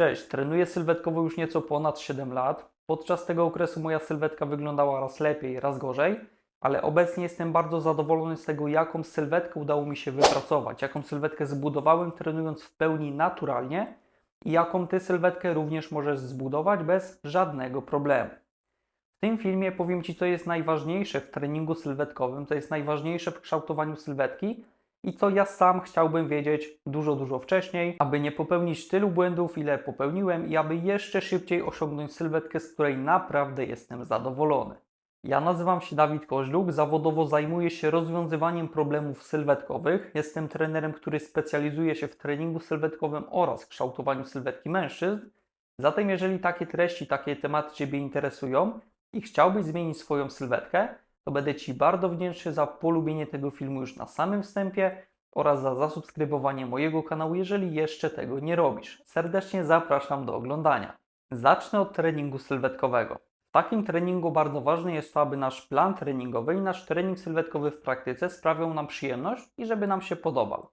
Cześć, trenuję sylwetkowo już nieco ponad 7 lat. Podczas tego okresu moja sylwetka wyglądała raz lepiej, raz gorzej, ale obecnie jestem bardzo zadowolony z tego, jaką sylwetkę udało mi się wypracować, jaką sylwetkę zbudowałem trenując w pełni naturalnie i jaką ty sylwetkę również możesz zbudować bez żadnego problemu. W tym filmie powiem Ci, co jest najważniejsze w treningu sylwetkowym, co jest najważniejsze w kształtowaniu sylwetki i co ja sam chciałbym wiedzieć dużo, dużo wcześniej, aby nie popełnić tylu błędów, ile popełniłem i aby jeszcze szybciej osiągnąć sylwetkę, z której naprawdę jestem zadowolony. Ja nazywam się Dawid Koźluk, zawodowo zajmuję się rozwiązywaniem problemów sylwetkowych. Jestem trenerem, który specjalizuje się w treningu sylwetkowym oraz kształtowaniu sylwetki mężczyzn. Zatem jeżeli takie treści, takie tematy Ciebie interesują i chciałbyś zmienić swoją sylwetkę, to będę Ci bardzo wdzięczny za polubienie tego filmu już na samym wstępie oraz za zasubskrybowanie mojego kanału, jeżeli jeszcze tego nie robisz. Serdecznie zapraszam do oglądania. Zacznę od treningu sylwetkowego. W takim treningu bardzo ważne jest to, aby nasz plan treningowy i nasz trening sylwetkowy w praktyce sprawiał nam przyjemność i żeby nam się podobał.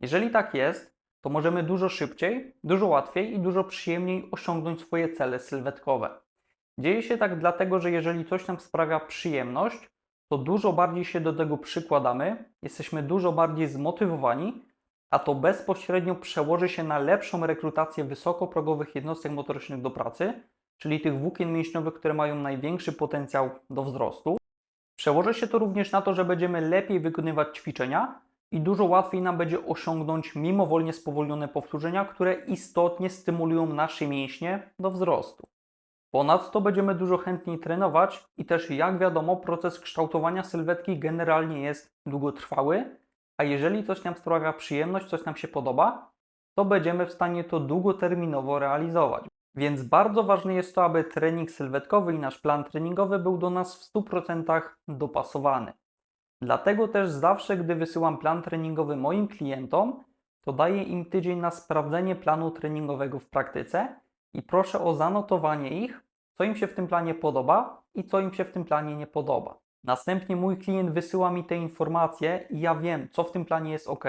Jeżeli tak jest, to możemy dużo szybciej, dużo łatwiej i dużo przyjemniej osiągnąć swoje cele sylwetkowe. Dzieje się tak dlatego, że jeżeli coś nam sprawia przyjemność, to dużo bardziej się do tego przykładamy, jesteśmy dużo bardziej zmotywowani, a to bezpośrednio przełoży się na lepszą rekrutację wysokoprogowych jednostek motorycznych do pracy, czyli tych włókien mięśniowych, które mają największy potencjał do wzrostu. Przełoży się to również na to, że będziemy lepiej wykonywać ćwiczenia i dużo łatwiej nam będzie osiągnąć mimowolnie spowolnione powtórzenia, które istotnie stymulują nasze mięśnie do wzrostu. Ponadto będziemy dużo chętniej trenować i też jak wiadomo proces kształtowania sylwetki generalnie jest długotrwały, a jeżeli coś nam sprawia przyjemność, coś nam się podoba, to będziemy w stanie to długoterminowo realizować. Więc bardzo ważne jest to, aby trening sylwetkowy i nasz plan treningowy był do nas w 100% dopasowany. Dlatego też zawsze, gdy wysyłam plan treningowy moim klientom, to daję im tydzień na sprawdzenie planu treningowego w praktyce i proszę o zanotowanie ich, co im się w tym planie podoba i co im się w tym planie nie podoba. Następnie mój klient wysyła mi te informacje i ja wiem, co w tym planie jest ok,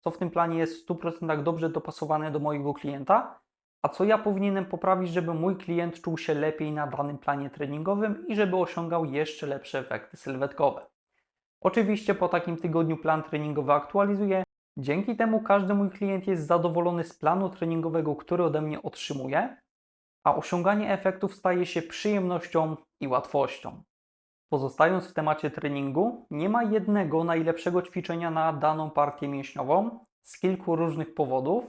co w tym planie jest w 100% dobrze dopasowane do mojego klienta, a co ja powinienem poprawić, żeby mój klient czuł się lepiej na danym planie treningowym i żeby osiągał jeszcze lepsze efekty sylwetkowe. Oczywiście po takim tygodniu plan treningowy aktualizuję. Dzięki temu każdy mój klient jest zadowolony z planu treningowego, który ode mnie otrzymuje, a osiąganie efektów staje się przyjemnością i łatwością. Pozostając w temacie treningu, nie ma jednego najlepszego ćwiczenia na daną partię mięśniową z kilku różnych powodów.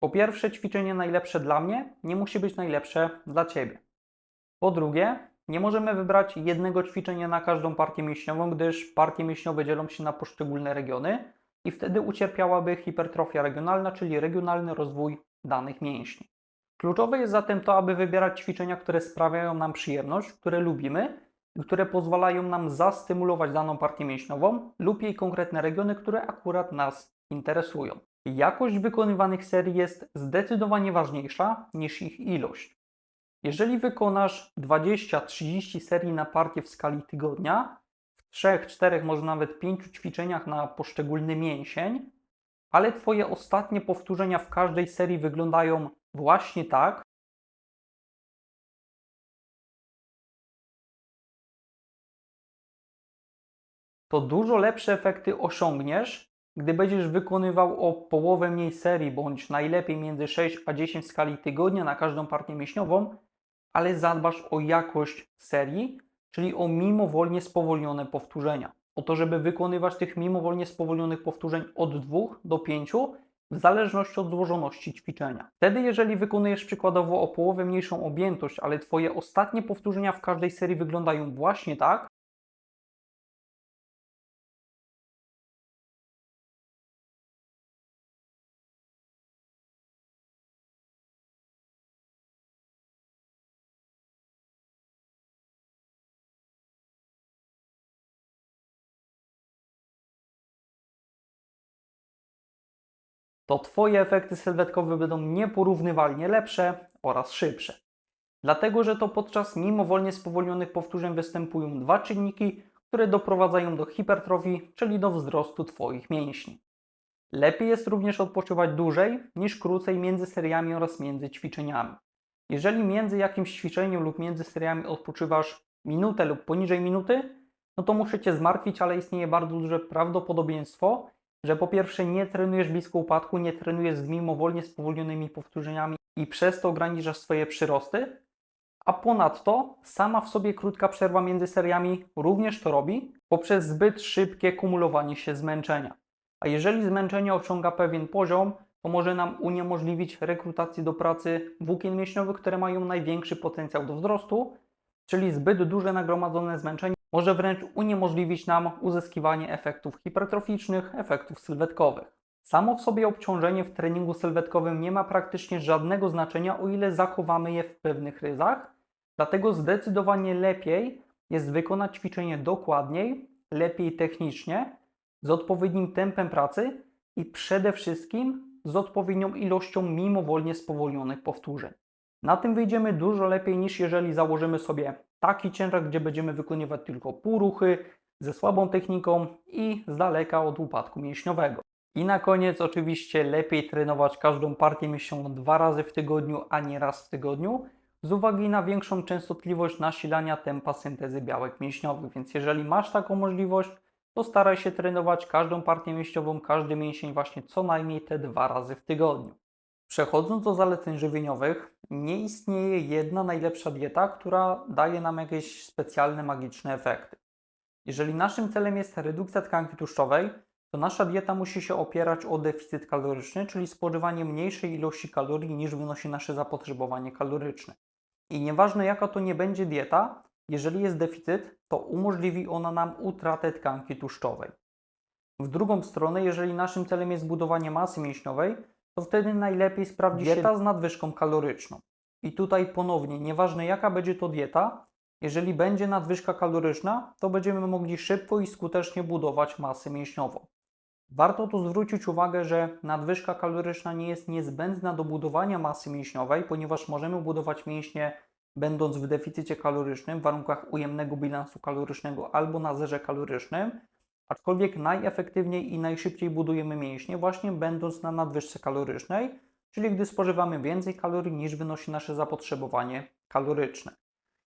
Po pierwsze, ćwiczenie najlepsze dla mnie nie musi być najlepsze dla Ciebie. Po drugie, nie możemy wybrać jednego ćwiczenia na każdą partię mięśniową, gdyż partie mięśniowe dzielą się na poszczególne regiony i wtedy ucierpiałaby hipertrofia regionalna, czyli regionalny rozwój danych mięśni. Kluczowe jest zatem to, aby wybierać ćwiczenia, które sprawiają nam przyjemność, które lubimy i które pozwalają nam zastymulować daną partię mięśniową lub jej konkretne regiony, które akurat nas interesują. Jakość wykonywanych serii jest zdecydowanie ważniejsza niż ich ilość. Jeżeli wykonasz 20-30 serii na partię w skali tygodnia, w 3, 4, może nawet 5 ćwiczeniach na poszczególny mięsień, ale Twoje ostatnie powtórzenia w każdej serii wyglądają właśnie tak, to dużo lepsze efekty osiągniesz, gdy będziesz wykonywał o połowę mniej serii, bądź najlepiej między 6 a 10 w skali tygodnia na każdą partię mięśniową, ale zadbasz o jakość serii, czyli o mimowolnie spowolnione powtórzenia. O to, żeby wykonywać tych mimowolnie spowolnionych powtórzeń od 2 do 5 w zależności od złożoności ćwiczenia. Wtedy, jeżeli wykonujesz przykładowo o połowę mniejszą objętość, ale Twoje ostatnie powtórzenia w każdej serii wyglądają właśnie tak, to Twoje efekty sylwetkowe będą nieporównywalnie lepsze oraz szybsze. Dlatego, że to podczas mimowolnie spowolnionych powtórzeń występują dwa czynniki, które doprowadzają do hipertrofii, czyli do wzrostu Twoich mięśni. Lepiej jest również odpoczywać dłużej niż krócej między seriami oraz między ćwiczeniami. Jeżeli między jakimś ćwiczeniem lub między seriami odpoczywasz minutę lub poniżej minuty, no to muszę Cię zmartwić, ale istnieje bardzo duże prawdopodobieństwo, że po pierwsze nie trenujesz blisko upadku, nie trenujesz z mimowolnie spowolnionymi powtórzeniami i przez to ograniczasz swoje przyrosty, a ponadto sama w sobie krótka przerwa między seriami również to robi poprzez zbyt szybkie kumulowanie się zmęczenia. A jeżeli zmęczenie osiąga pewien poziom, to może nam uniemożliwić rekrutację do pracy włókien mięśniowych, które mają największy potencjał do wzrostu, czyli zbyt duże nagromadzone zmęczenie może wręcz uniemożliwić nam uzyskiwanie efektów hipertroficznych, efektów sylwetkowych. Samo w sobie obciążenie w treningu sylwetkowym nie ma praktycznie żadnego znaczenia, o ile zachowamy je w pewnych ryzach, dlatego zdecydowanie lepiej jest wykonać ćwiczenie dokładniej, lepiej technicznie, z odpowiednim tempem pracy i przede wszystkim z odpowiednią ilością mimowolnie spowolnionych powtórzeń. Na tym wyjdziemy dużo lepiej niż jeżeli założymy sobie taki ciężar, gdzie będziemy wykonywać tylko półruchy ze słabą techniką i z daleka od upadku mięśniowego. I na koniec oczywiście lepiej trenować każdą partię mięśniową dwa razy w tygodniu, a nie raz w tygodniu, z uwagi na większą częstotliwość nasilania tempa syntezy białek mięśniowych. Więc jeżeli masz taką możliwość, to staraj się trenować każdą partię mięśniową, każdy mięsień właśnie co najmniej te dwa razy w tygodniu. Przechodząc do zaleceń żywieniowych, nie istnieje jedna najlepsza dieta, która daje nam jakieś specjalne, magiczne efekty. Jeżeli naszym celem jest redukcja tkanki tłuszczowej, to nasza dieta musi się opierać o deficyt kaloryczny, czyli spożywanie mniejszej ilości kalorii niż wynosi nasze zapotrzebowanie kaloryczne. I nieważne jaka to nie będzie dieta, jeżeli jest deficyt, to umożliwi ona nam utratę tkanki tłuszczowej. W drugą stronę, jeżeli naszym celem jest budowanie masy mięśniowej, to wtedy najlepiej sprawdzi się dieta z nadwyżką kaloryczną. I tutaj ponownie, nieważne jaka będzie to dieta, jeżeli będzie nadwyżka kaloryczna, to będziemy mogli szybko i skutecznie budować masę mięśniową. Warto tu zwrócić uwagę, że nadwyżka kaloryczna nie jest niezbędna do budowania masy mięśniowej, ponieważ możemy budować mięśnie będąc w deficycie kalorycznym w warunkach ujemnego bilansu kalorycznego albo na zerze kalorycznym, aczkolwiek najefektywniej i najszybciej budujemy mięśnie właśnie będąc na nadwyżce kalorycznej, czyli gdy spożywamy więcej kalorii niż wynosi nasze zapotrzebowanie kaloryczne.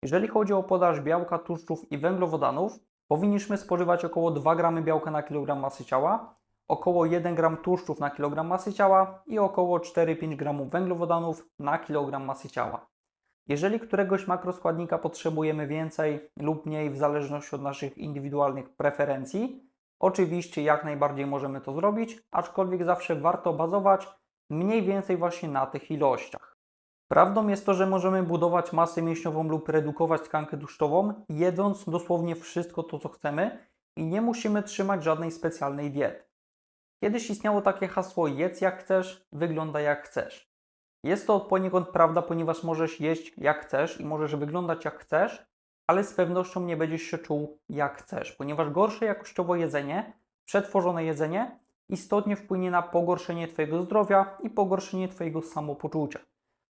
Jeżeli chodzi o podaż białka, tłuszczów i węglowodanów, powinniśmy spożywać około 2 g białka na kilogram masy ciała, około 1 g tłuszczów na kilogram masy ciała i około 4-5 g węglowodanów na kilogram masy ciała. Jeżeli któregoś makroskładnika potrzebujemy więcej lub mniej w zależności od naszych indywidualnych preferencji, oczywiście jak najbardziej możemy to zrobić, aczkolwiek zawsze warto bazować mniej więcej właśnie na tych ilościach. Prawdą jest to, że możemy budować masę mięśniową lub redukować tkankę tłuszczową, jedząc dosłownie wszystko to, co chcemy i nie musimy trzymać żadnej specjalnej diety. Kiedyś istniało takie hasło jedz jak chcesz, wygląda jak chcesz. Jest to poniekąd prawda, ponieważ możesz jeść jak chcesz i możesz wyglądać jak chcesz, ale z pewnością nie będziesz się czuł jak chcesz, ponieważ gorsze jakościowo jedzenie, przetworzone jedzenie istotnie wpłynie na pogorszenie Twojego zdrowia i pogorszenie Twojego samopoczucia.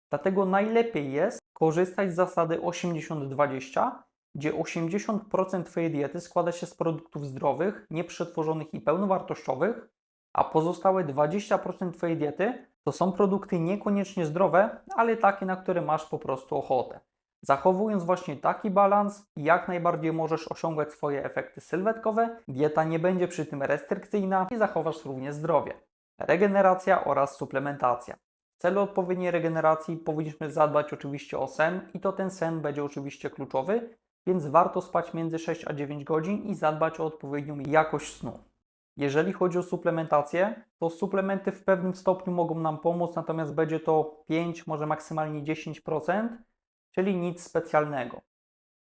Dlatego najlepiej jest korzystać z zasady 80-20, gdzie 80% Twojej diety składa się z produktów zdrowych, nieprzetworzonych i pełnowartościowych, a pozostałe 20% Twojej diety to są produkty niekoniecznie zdrowe, ale takie, na które masz po prostu ochotę. Zachowując właśnie taki balans, jak najbardziej możesz osiągać swoje efekty sylwetkowe, dieta nie będzie przy tym restrykcyjna i zachowasz również zdrowie. Regeneracja oraz suplementacja. W celu odpowiedniej regeneracji powinniśmy zadbać oczywiście o sen i to ten sen będzie oczywiście kluczowy, więc warto spać między 6 a 9 godzin i zadbać o odpowiednią jakość snu. Jeżeli chodzi o suplementację, to suplementy w pewnym stopniu mogą nam pomóc, natomiast będzie to 5, może maksymalnie 10%, czyli nic specjalnego.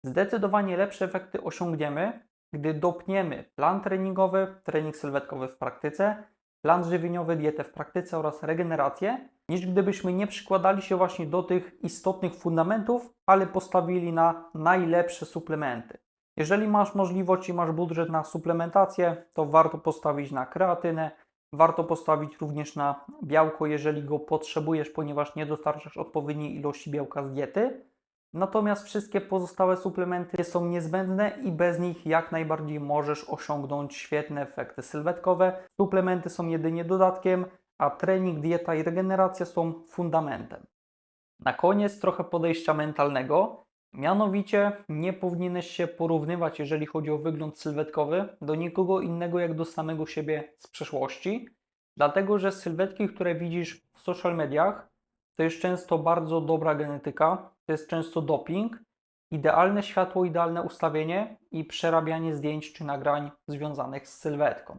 Zdecydowanie lepsze efekty osiągniemy, gdy dopniemy plan treningowy, trening sylwetkowy w praktyce, plan żywieniowy, dietę w praktyce oraz regenerację, niż gdybyśmy nie przykładali się właśnie do tych istotnych fundamentów, ale postawili na najlepsze suplementy. Jeżeli masz możliwość i masz budżet na suplementację, to warto postawić na kreatynę, warto postawić również na białko, jeżeli go potrzebujesz, ponieważ nie dostarczasz odpowiedniej ilości białka z diety. Natomiast wszystkie pozostałe suplementy są niezbędne i bez nich jak najbardziej możesz osiągnąć świetne efekty sylwetkowe. Suplementy są jedynie dodatkiem, a trening, dieta i regeneracja są fundamentem. Na koniec trochę podejścia mentalnego. Mianowicie nie powinieneś się porównywać, jeżeli chodzi o wygląd sylwetkowy, do nikogo innego jak do samego siebie z przeszłości, dlatego że sylwetki, które widzisz w social mediach, to jest często bardzo dobra genetyka, to jest często doping, idealne światło, idealne ustawienie i przerabianie zdjęć czy nagrań związanych z sylwetką.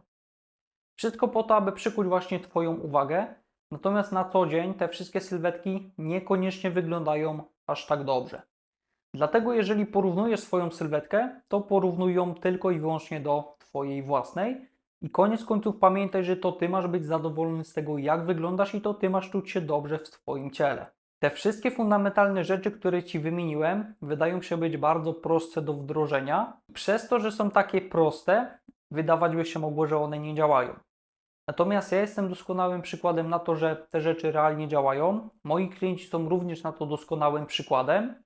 Wszystko po to, aby przykuć właśnie Twoją uwagę, natomiast na co dzień te wszystkie sylwetki niekoniecznie wyglądają aż tak dobrze. Dlatego jeżeli porównujesz swoją sylwetkę, to porównuj ją tylko i wyłącznie do Twojej własnej. I koniec końców pamiętaj, że to Ty masz być zadowolony z tego, jak wyglądasz i to Ty masz czuć się dobrze w swoim ciele. Te wszystkie fundamentalne rzeczy, które Ci wymieniłem, wydają się być bardzo proste do wdrożenia. Przez to, że są takie proste, wydawać by się mogło, że one nie działają. Natomiast ja jestem doskonałym przykładem na to, że te rzeczy realnie działają. Moi klienci są również na to doskonałym przykładem.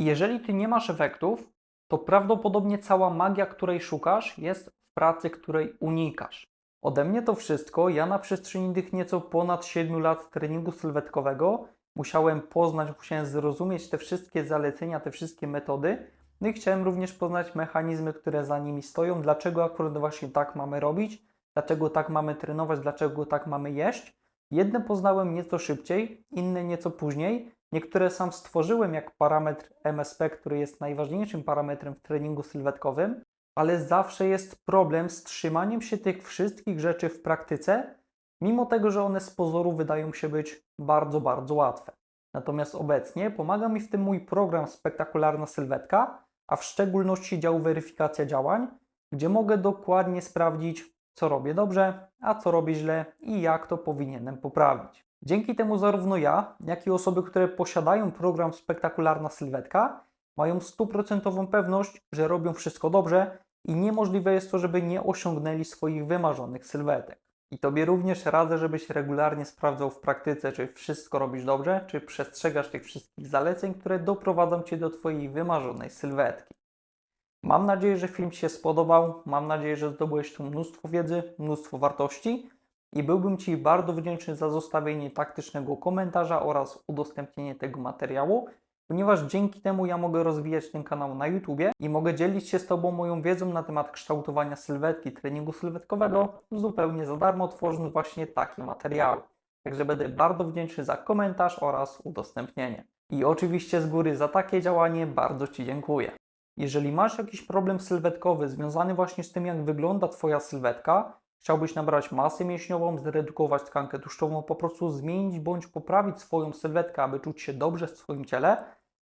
I jeżeli ty nie masz efektów, to prawdopodobnie cała magia, której szukasz, jest w pracy, której unikasz. Ode mnie to wszystko. Ja na przestrzeni tych nieco ponad 7 lat treningu sylwetkowego musiałem poznać, musiałem zrozumieć te wszystkie zalecenia, te wszystkie metody. No i chciałem również poznać mechanizmy, które za nimi stoją, dlaczego akurat właśnie tak mamy robić, dlaczego tak mamy trenować, dlaczego tak mamy jeść. Jedne poznałem nieco szybciej, inne nieco później. Niektóre sam stworzyłem jak parametr MSP, który jest najważniejszym parametrem w treningu sylwetkowym, ale zawsze jest problem z trzymaniem się tych wszystkich rzeczy w praktyce, mimo tego, że one z pozoru wydają się być bardzo, bardzo łatwe. Natomiast obecnie pomaga mi w tym mój program Spektakularna Sylwetka, a w szczególności dział weryfikacja działań, gdzie mogę dokładnie sprawdzić, co robię dobrze, a co robię źle i jak to powinienem poprawić. Dzięki temu zarówno ja, jak i osoby, które posiadają program Spektakularna Sylwetka, mają stuprocentową pewność, że robią wszystko dobrze i niemożliwe jest to, żeby nie osiągnęli swoich wymarzonych sylwetek. I Tobie również radzę, żebyś regularnie sprawdzał w praktyce, czy wszystko robisz dobrze, czy przestrzegasz tych wszystkich zaleceń, które doprowadzą Cię do Twojej wymarzonej sylwetki. Mam nadzieję, że film Ci się spodobał. Mam nadzieję, że zdobyłeś tu mnóstwo wiedzy, mnóstwo wartości i byłbym Ci bardzo wdzięczny za zostawienie taktycznego komentarza oraz udostępnienie tego materiału, ponieważ dzięki temu ja mogę rozwijać ten kanał na YouTubie i mogę dzielić się z Tobą moją wiedzą na temat kształtowania sylwetki, treningu sylwetkowego zupełnie za darmo, tworząc właśnie takie materiały. Także będę bardzo wdzięczny za komentarz oraz udostępnienie. I oczywiście z góry za takie działanie bardzo Ci dziękuję. Jeżeli masz jakiś problem sylwetkowy związany właśnie z tym, jak wygląda Twoja sylwetka, chciałbyś nabrać masę mięśniową, zredukować tkankę tłuszczową, po prostu zmienić bądź poprawić swoją sylwetkę, aby czuć się dobrze w swoim ciele,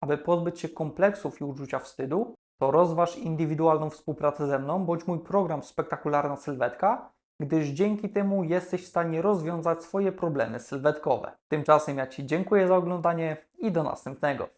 aby pozbyć się kompleksów i uczucia wstydu, to rozważ indywidualną współpracę ze mną bądź mój program Spektakularna Sylwetka, gdyż dzięki temu jesteś w stanie rozwiązać swoje problemy sylwetkowe. Tymczasem ja Ci dziękuję za oglądanie i do następnego.